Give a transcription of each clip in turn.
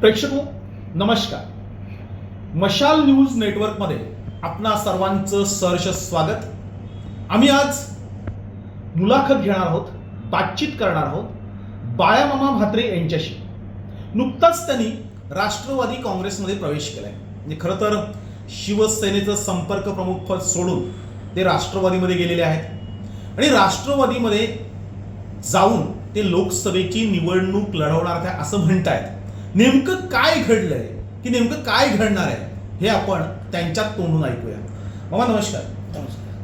प्रेक्षको हो, नमस्कार. मशाल न्यूज नेटवर्कमध्ये आपणा सर्वांचं सहर्ष स्वागत. आम्ही आज मुलाखत घेणार आहोत बातचीत करणार आहोत बाळामामा म्हात्रे यांच्याशी. नुकताच त्यांनी राष्ट्रवादी काँग्रेसमध्ये प्रवेश केलाय. म्हणजे खरं तर शिवसेनेचं संपर्क प्रमुख पद सोडून ते राष्ट्रवादीमध्ये गेलेले आहेत. आणि राष्ट्रवादीमध्ये जाऊन ते लोकसभेची निवडणूक लढवणार काय असं म्हणतायत. नेमकं काय घडलंय? की नेमकं काय घडणार आहे? हे आपण त्यांच्यात तोंडून ऐकूया. मामा नमस्कार. नमस्कार.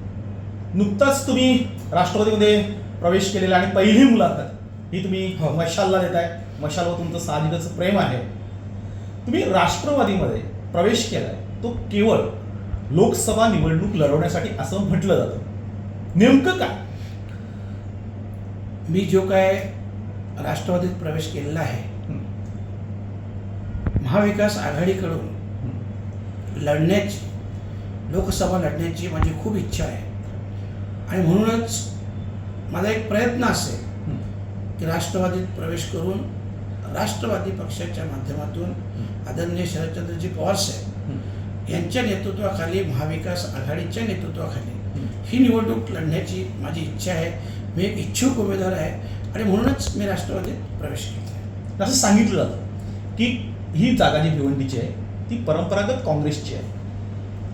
नुकताच तुम्ही राष्ट्रवादीमध्ये प्रवेश केलेला आणि पहिली मुलाखत ही तुम्ही हो. मशालला देताय. मशालवर तुमचं साहजिकच प्रेम आहे. तुम्ही राष्ट्रवादीमध्ये प्रवेश केलाय. तो केवळ लोकसभा निवडणूक लढवण्यासाठी असं म्हटलं जातं. नेमकं काय? मी जो काय राष्ट्रवादीत प्रवेश केलेला आहे महाविकास आघाडीकडून लढण्याची लोकसभा लढण्याची माझी खूप इच्छा आहे. आणि म्हणूनच माझा एक प्रयत्न असेल की राष्ट्रवादीत प्रवेश करून राष्ट्रवादी पक्षाच्या माध्यमातून आदरणीय शरदचंद्रजी पवार साहेब यांच्या नेतृत्वाखाली महाविकास आघाडीच्या नेतृत्वाखाली ही निवडणूक लढण्याची माझी इच्छा आहे. मी एक इच्छुक उमेदवार आहे आणि म्हणूनच मी राष्ट्रवादीत प्रवेश केला असं सांगितलं जातं की ही जागा जी भिवंडीची आहे ती परंपरागत काँग्रेसची आहे.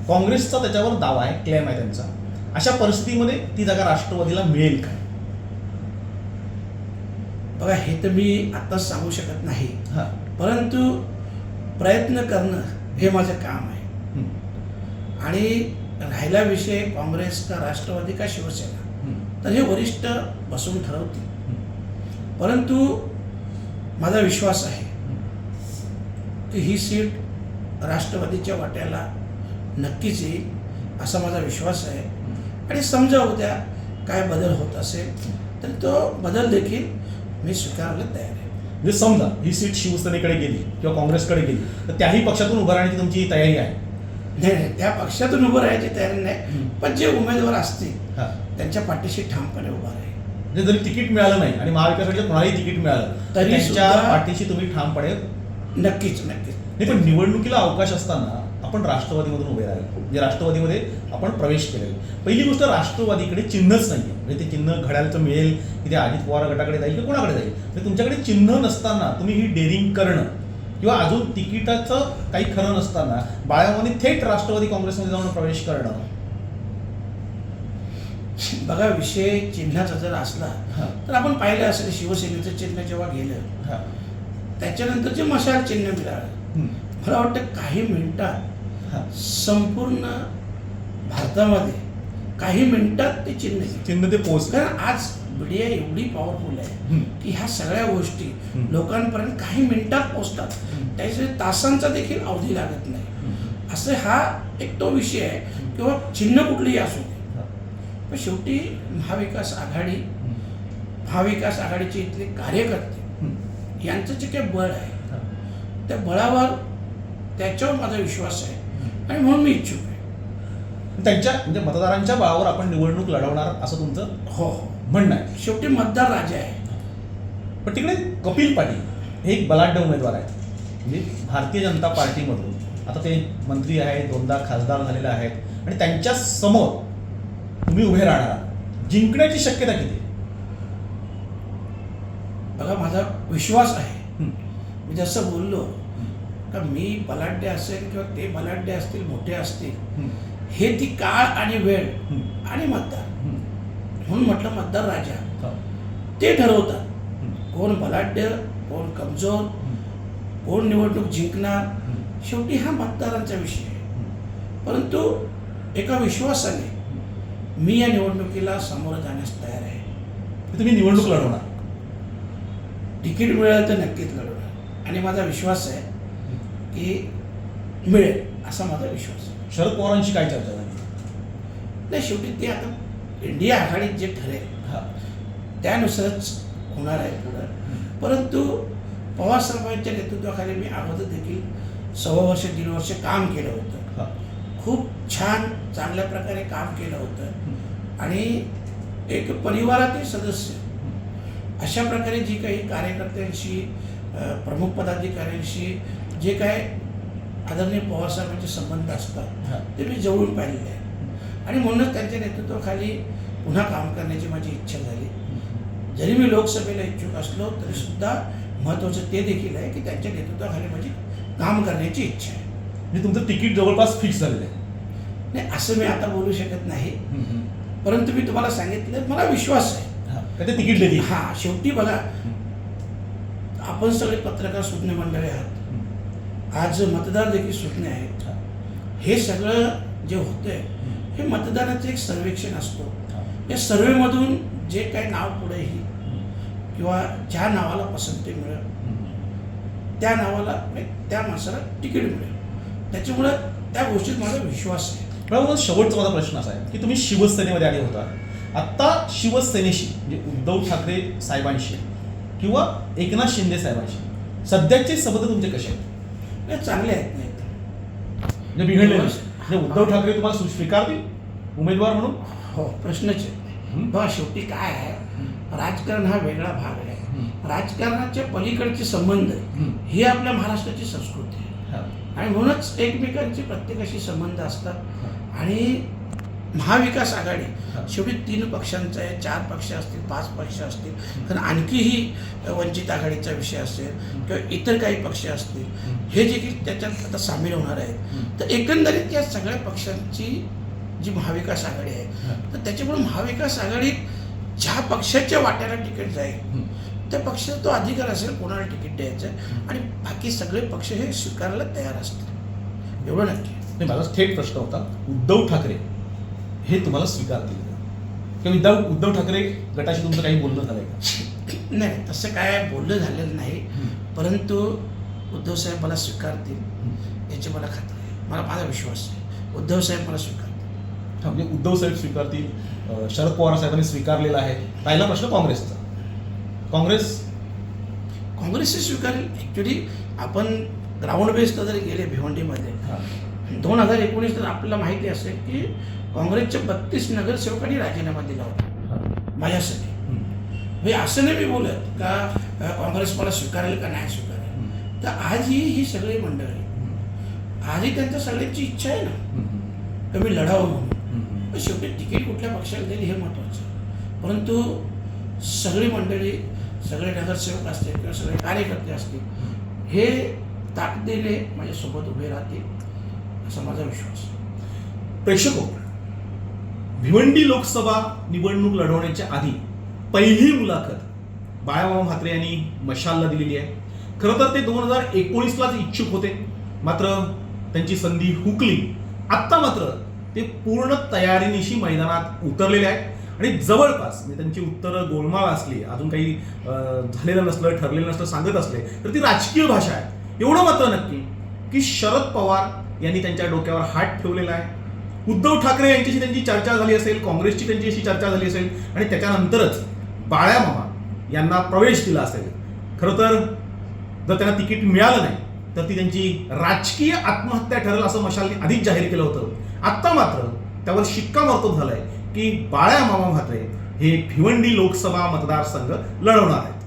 काँग्रेसचा त्याच्यावर दावा आहे क्लेम आहे त्यांचा. अशा परिस्थितीमध्ये ती जागा राष्ट्रवादीला मिळेल का बघा हे तर मी आत्ताच सांगू शकत नाही. हा. परंतु प्रयत्न करणं हे माझं काम आहे. आणि राहिला विषय काँग्रेस का राष्ट्रवादी का शिवसेना? तर हे वरिष्ठ बसून ठरवतील. परंतु माझा विश्वास आहे. की ही सीट राष्ट्रवादीच्या वाट्याला नक्कीच येईल असा माझा विश्वास आहे. आणि समजा उद्या काय बदल होत असेल तर तो बदल देखील मी स्वीकारायला तयार आहे. म्हणजे समजा ही सीट शिवसेनेकडे गेली किंवा काँग्रेसकडे गेली तर त्याही पक्षातून उभं राहण्याची तुमची तयारी आहे? नाही नाही त्या पक्षातून उभं राहायची तयारी नाही. पण जे उमेदवार असतील त्यांच्या पाठीशी ठामपणे उभा राहील म्हणजे जरी तिकीट मिळालं नाही आणि महाविकासाकडे कोणालाही तिकीट मिळालं तर त्यांच्या पाठीशी तुम्ही ठामपणे नक्कीच नक्कीच. नाही पण निवडणुकीला अवकाश असताना आपण राष्ट्रवादीमधून उभे राहिलो. म्हणजे राष्ट्रवादीमध्ये आपण प्रवेश केलेला पहिली गोष्ट राष्ट्रवादीकडे चिन्हच नाही म्हणजे ते चिन्ह घड्याळचं मिळेल की ते अजित पवार गटाकडे जाईल किंवा कोणाकडे जाईल. म्हणजे तुमच्याकडे चिन्ह नसताना तुम्ही ही डेअरिंग करणं किंवा अजून तिकिटाचं काही खरं नसताना बाळामाने थेट राष्ट्रवादी काँग्रेसमध्ये जाऊन प्रवेश करणं. बघा विषय चिन्हाचा जर असला. तर आपण पाहिलं असेल शिवसेनेचं चिन्ह जेव्हा गेलं. त्याच्यानंतर जे मशाल चिन्ह मिळालं. मला वाटतं काही मिनिटात. संपूर्ण भारतामध्ये काही मिनिटात ते चिन्ह. चिन्ह ते पोच कारण आज मीडिया एवढी पॉवरफुल आहे. की ह्या सगळ्या गोष्टी. लोकांपर्यंत काही मिनिटात पोचतात हम्म. त्याच्यासाठी तासांचा देखील अवधी लागत नाही. असं हा एक तो विषय आहे किंवा चिन्ह कुठलीही असू दे. पण शेवटी महाविकास आघाडी. महाविकास आघाडीचे इथले कार्यकर्ते. यांचं जे काही बळ आहे. त्या बळावर त्याच्यावर माझा विश्वास आहे आणि म्हणून मी इच्छुक आहे त्यांच्या म्हणजे मतदारांच्या बळावर आपण निवडणूक लढवणार असं तुमचं हो हो म्हणणं आहे शेवटी मतदार राजा आहे पण तिकडे कपिल पाटील हे एक बलाढ्य उमेदवार आहेत म्हणजे भारतीय जनता पार्टीमधून आता ते मंत्री आहेत दोनदा खासदार झालेले आहेत आणि त्यांच्यासमोर तुम्ही उभे राहणार. जिंकण्याची शक्यता किती? बघा माझा विश्वास आहे. मी जसं बोललो का मी बलाढ्य असेल किंवा ते बलाढ्य असतील मोठे असतील हं. ती काळ आणि वेळ. आणि मतदार. म्हणून म्हटलं मतदार राजा. ते ठरवतात. कोण बलाढ्य कोण कमजोर. कोण निवडणूक जिंकणार. शेवटी हा मतदारांचा विषय आहे. परंतु एका विश्वासाने मी या निवडणुकीला सामोरं जाण्यास तयार आहे तुम्ही निवडणूक लढवणार तिकीट मिळालं तर नक्कीच लढवणार आणि माझा विश्वास आहे की मिळेल असा माझा विश्वास आहे. शरद पवारांशी काय चर्चा झाली? नाही शेवटी ते आता इंडिया आघाडीत जे ठरेल हा. त्यानुसारच होणार आहे पुढं. परंतु पवार साहेबांच्या नेतृत्वाखाली मी अगोदर देखील सव्वा वर्ष दीड वर्ष काम केलं होतं. खूप छान चांगल्या प्रकारे काम केलं होतं. आणि एक परिवारातील सदस्य अशा प्रकारे जी काही कार्यकर्त्यांशी प्रमुख पदाधिकाऱ्यांशी जे काय आदरणीय पवारसाहेबांचे संबंध असतात हा. ते मी जवळून पाहिलेले आहे आणि म्हणूनच त्यांच्या नेतृत्वाखाली पुन्हा काम करण्याची माझी इच्छा झाली. जरी मी लोकसभेला इच्छुक असलो तरी सुद्धा महत्त्वाचं ते देखील आहे की त्यांच्या नेतृत्वाखाली माझी काम करण्याची इच्छा आहे. म्हणजे तुमचं तिकीट जवळपास फिक्स झालेलं आहे. नाही असं मी आता बोलू शकत नाही. परंतु मी तुम्हाला सांगितलं मला विश्वास आहे. ते तिकीट देतील हा शेवटी बघा आपण सगळे पत्रकार सुज्ञ मंडळी आहात. आज मतदार देखील सुज्ञ आहेत हा. सगळं जे होतंय हे मतदानाचं एक सर्वेक्षण असतो. या सर्वेमधून जे काही नाव पुढे येईल किंवा ज्या नावाला पसंती मिळेल त्या नावाला म्हणजे त्या माणसाला तिकीट मिळेल. त्याच्यामुळं त्या गोष्टीत माझा विश्वास आहे. मला शेवटचा माझा प्रश्न असा आहे की तुम्ही शिवसेनेमध्ये आले होता. आत्ता शिवसेनेशी म्हणजे उद्धव ठाकरे साहेबांशी किंवा एकनाथ शिंदे साहेबांशी सध्याचे संबंध तुमचे कसे आहेत? हे चांगले आहेत नाही म्हणजे बिघडले नाही. म्हणजे उद्धव ठाकरे तुम्हाला स्वी- स्वीकारतील? उमेदवार म्हणून? हो प्रश्नच आहे. बघा शेवटी काय आहे? राजकारण हा वेगळा भाग आहे. राजकारणाच्या पलीकडचे संबंध ही आपल्या महाराष्ट्राची संस्कृती आहे. हा. आणि म्हणूनच एकमेकांचे प्रत्येकाशी संबंध असतात. आणि महाविकास आघाडी. शेवटी तीन पक्षांचं आहे चार पक्ष असतील पाच पक्ष असतील. तर आणखीही वंचित आघाडीचा विषय असेल किंवा इतर काही पक्ष असतील हे जे की त्याच्यात आता सामील होणार आहेत. तर एकंदरीत या सगळ्या पक्षांची जी महाविकास आघाडी आहे. तर त्याच्यामुळे महाविकास आघाडीत ज्या पक्षाच्या वाट्याला तिकीट जाईल. त्या पक्षाचा तो अधिकार असेल कोणाला तिकीट द्यायचं आहे आणि बाकी सगळे पक्ष हे स्वीकारायला तयार असतील. एवढं नक्की. नाही माझा थेट प्रश्न होता. उद्धव ठाकरे हे तुम्हाला स्वीकारतील का किंवा उद्धव उद्धव ठाकरे गटाशी तुमचं काही बोलणं झालंय का? नाही तसं काय बोलणं झालेलं नाही. परंतु उद्धव साहेब मला स्वीकारतील याची मला खात्री आहे. मला माझा विश्वास आहे. उद्धव साहेब मला स्वीकारतील हा, म्हणजे उद्धव साहेब स्वीकारतील. शरद पवार साहेबांनी स्वीकारलेला आहे. पहिला प्रश्न काँग्रेसचा. काँग्रेस? काँग्रेसही स्वीकारेल. ॲक्च्युली आपण ग्राउंड बेसला जरी गेले भिवंडीमध्ये. दोन हजार एकोणीस तर आपल्याला माहिती असेल की काँग्रेसचे बत्तीस नगरसेवकांनी राजीनामा दिला होता. माझ्यासाठी. हे असं नाही मी बोलत का काँग्रेस मला स्वीकारेल का नाही स्वीकारेल. तर आजही ही सगळी मंडळी. आजही त्यांच्या सगळ्यांची इच्छा आहे ना. का मी लढावं म्हणून शेवटी तिकीट कुठल्या पक्षाला देईल हे महत्त्वाचं. परंतु सगळी मंडळी सगळे नगरसेवक असतील किंवा सगळे कार्यकर्ते असतील हे ताकदीने माझ्यासोबत उभे राहतील असा माझा विश्वास प्रेक्षक प्रेक्षको भिवंडी लोकसभा निवडणूक लढवण्याच्या आधी पहिली मुलाखत बाळामामा म्हात्रे यांनी मशालला दिलेली आहे. खरं तर ते दोन हजार एकोणीसलाच इच्छुक होते मात्र त्यांची संधी हुकली. आत्ता मात्र ते पूर्ण तयारीनिशी मैदानात उतरलेले आहेत. आणि जवळपास म्हणजे त्यांची उत्तरं गोलमाळ असली अजून काही झालेलं नसलं ठरलेलं नसलं सांगत असले तर ती राजकीय भाषा आहे. एवढं मात्र नक्की की शरद पवार यांनी त्यांच्या डोक्यावर हात ठेवलेला आहे. उद्धव ठाकरे यांच्याशी त्यांची चर्चा झाली असेल काँग्रेसची त्यांची अशी चर्चा झाली असेल आणि त्याच्यानंतरच बाळ्या मामा यांना प्रवेश दिला असेल. खरं तर जर त्यांना तिकीट मिळालं नाही तर ती त्यांची राजकीय आत्महत्या ठरेल असं मशालने आधीच जाहीर केलं होतं. आत्ता मात्र त्यावर शिक्कामोर्तब झालंय की बाळ्या मामा म्हात्रे हे भिवंडी लोकसभा मतदारसंघ लढवणार आहेत.